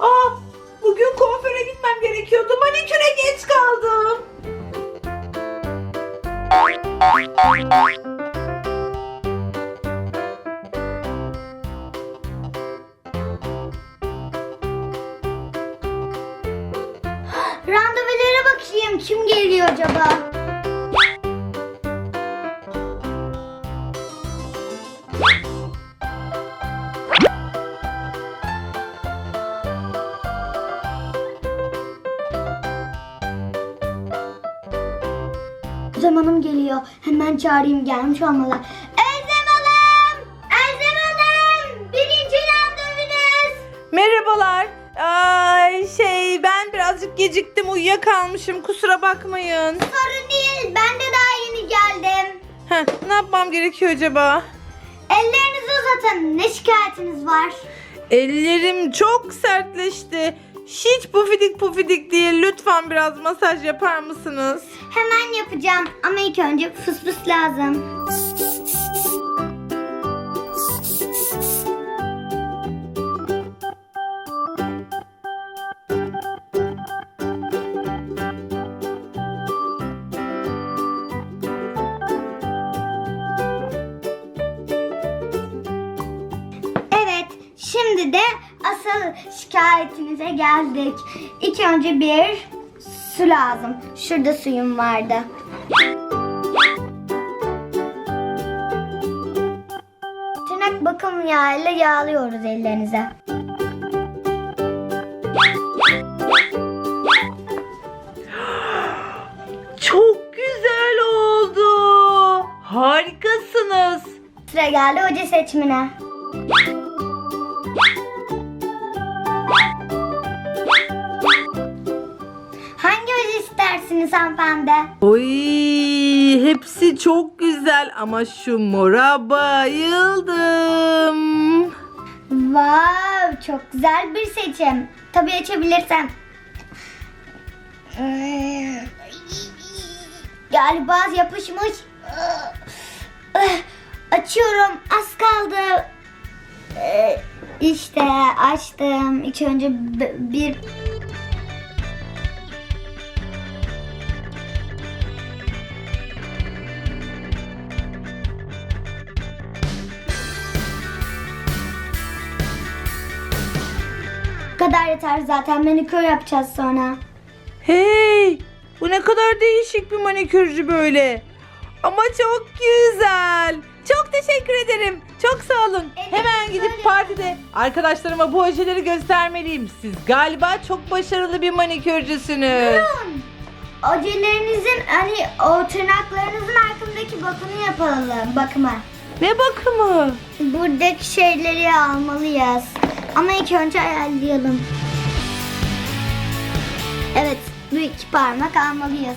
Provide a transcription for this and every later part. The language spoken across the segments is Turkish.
Aa, bugün kuaföre gitmem gerekiyordu. Maniküre geç kaldım. Randevulara bakayım kim geliyor acaba? Özlem Hanım geliyor. Hemen çağırayım gelmiş olmalı. Özlem Hanım! Özlem Hanım! Birinci randevunuz! Merhabalar. Ay şey ben birazcık geciktim uyuyakalmışım kusura bakmayın. Sorun değil. Ben de daha yeni geldim. Heh, ne yapmam gerekiyor acaba? Ellerinizi uzatın. Ne şikayetiniz var? Ellerim çok sertleşti. Hiç pufidik pufidik değil. Lütfen biraz masaj yapar mısınız? Hemen yapacağım ama ilk önce fıs fıs lazım. Şimdi de asıl şikayetinize geldik. İlk önce bir su lazım. Şurada suyum vardı. Tırnak bakım yağıyla yağlıyoruz ellerinize. Çok güzel oldu. Harikasınız. Sıra geldi hoca seçimine. Hoca istersiniz hanımefendi? Oy, hepsi çok güzel ama şu mora bayıldım. Wow, çok güzel bir seçim. Tabii açabilirsem. Galiba yapışmış. Açıyorum. Az kaldı. İşte açtım. İlk önce bir kadar yeter zaten. Manikür yapacağız sonra. Hey, bu ne kadar değişik bir manikürcü böyle. Ama çok güzel. Çok teşekkür ederim. Çok sağ olun. Evet, Hemen gidip böyle. partide arkadaşlarıma bu ojeleri göstermeliyim. Siz galiba çok başarılı bir manikürcüsünüz. Ojelerinizin hani o tırnaklarınızın altındaki bakımı yapalım. Bakımı. Ne bakımı? Buradaki şeyleri almalıyız. Ama ilk önce ayarlayalım. Evet, bu iki parmak almalıyız.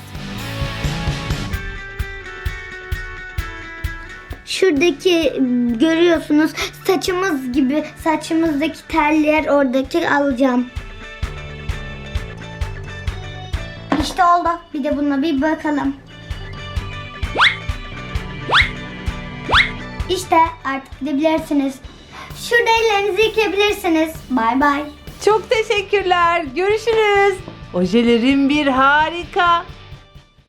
Şuradaki görüyorsunuz saçımız gibi saçımızdaki teller oradaki alacağım. İşte oldu. Bir de bununla bir bakalım. İşte artık gidebilirsiniz. Şurada ellerinizi yıkayabilirsiniz. Bay bay. Çok teşekkürler. Görüşürüz. Ojelerim bir harika.